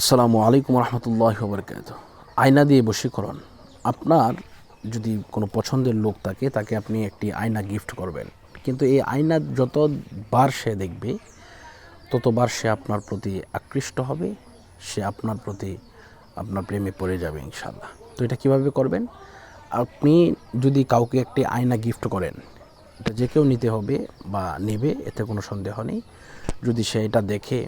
আসসালামু আলাইকুম রহমতুল্লাহ বরকাত আয়না দিয়ে বশীকরণ। আপনার যদি কোনো পছন্দের লোক থাকে, তাকে আপনি একটি আয়না গিফট করবেন। কিন্তু এই আয়না যতবার সে দেখবে ততবার সে আপনার প্রতি আকৃষ্ট হবে, সে আপনার প্রতি আপনার প্রেমে পড়ে যাবে ইনশাল্লাহ তো এটা কীভাবে করবেন? আপনি যদি কাউকে একটি আয়না গিফট করেন, এটা যে কেউ নিতে হবে বা নেবে, এতে কোনো সন্দেহ নেই। যদি সে এটা দেখে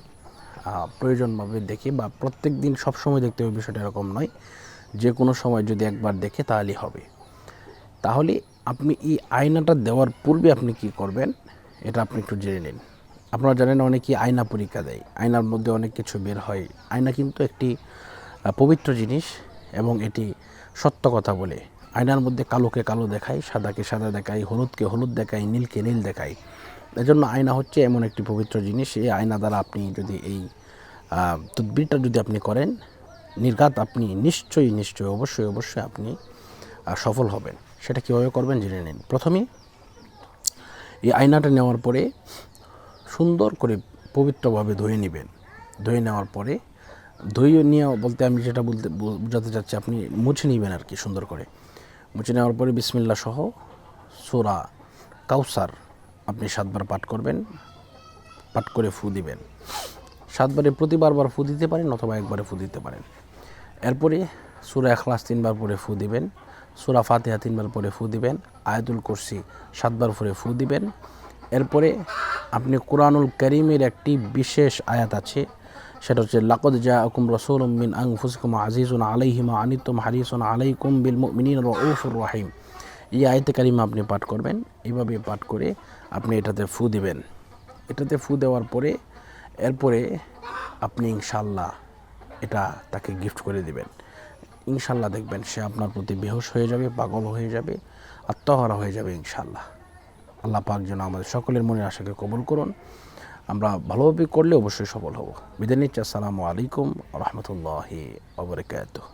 প্রয়োজনভাবে দেখি বা প্রত্যেক দিন সবসময় দেখতে হবে বিষয়টা এরকম নয়। যে কোনো সময় যদি একবার দেখে তাহলেই হবে। তাহলে আপনি এই আয়নাটা দেওয়ার পূর্বে আপনি কি করবেন, এটা আপনি একটু জেনে নিন। আপনারা জানেন অনেকেই আয়না পরীক্ষা দেয়। আয়নার মধ্যে অনেক কিছু বের হয়। আয়না কিন্তু একটি পবিত্র জিনিস এবং এটি সত্য কথা বলে। আয়নার মধ্যে কালোকে কালো দেখায়, সাদাকে সাদা দেখায়, হলুদকে হলুদ দেখায়, নীলকে নীল দেখায়। এজন্য আয়না হচ্ছে এমন একটি পবিত্র জিনিস। এই আয়না দ্বারা আপনি যদি এই তদবিরটা যদি আপনি করেন, নির্ঘাত আপনি নিশ্চয়ই নিশ্চয়ই, অবশ্যই অবশ্যই আপনি সফল হবেন। সেটা কীভাবে করবেন জেনে নিন। প্রথমে, এই আয়নাটা নেওয়ার পরে সুন্দর করে পবিত্রভাবে ধুয়ে নেবেন। ধুয়ে নেওয়ার পরে, ধুয়ে নেওয়া বলতে আমি যেটা বলতে বোঝাতে চাচ্ছি, আপনি মুছে নেবেন আর কি সুন্দর করে। মুছে নেওয়ার পরে বিসমিল্লা সহ সোরা কাউসার আপনি সাতবার পাঠ করবেন, পাঠ করে ফু দিবেন। সাতবারে প্রতিবার বার ফু দিতে পারেন অথবা একবারে ফু দিতে পারেন। এরপরে সুরা এখলাস তিনবার পরে ফু দিবেন, সুরা ফাতেহা তিনবার পরে ফু দিবেন, আয়াতুল কুরসি সাতবার পরে ফু দিবেন। এরপরে আপনি কোরআনুল করিমের একটি বিশেষ আয়াত আছে সেটা হচ্ছে, লাকদ জা আকুম রসুল মিন আং ফুসকুম আজিজুন আলাইহিমা আনিতুম হারিসুন আলাইকুম বিল মিনীন রউফুর রাহিম। এই আয়তে কারিমা আপনি পাঠ করবেন। এইভাবে পাঠ করে আপনি এটাতে ফু দিবেন। এটাতে ফু দেওয়ার পরে, এরপরে আপনি ইনশাল্লাহ এটা তাকে গিফট করে দিবেন। ইনশাল্লাহ দেখবেন সে আপনার প্রতি বেহুশ হয়ে যাবে, পাগল হয়ে যাবে, আত্মহারা হয়ে যাবে ইনশাল্লাহ আল্লাহ পাক যেন আমাদের সকলের মনের আশাকে কবুল করুন। আমরা ভালোভাবে করলে অবশ্যই সফল হব। বিদায় নিচ্ছি। আসসালামু আলাইকুম রহমতুল্লাহি ওবরাকাতুহ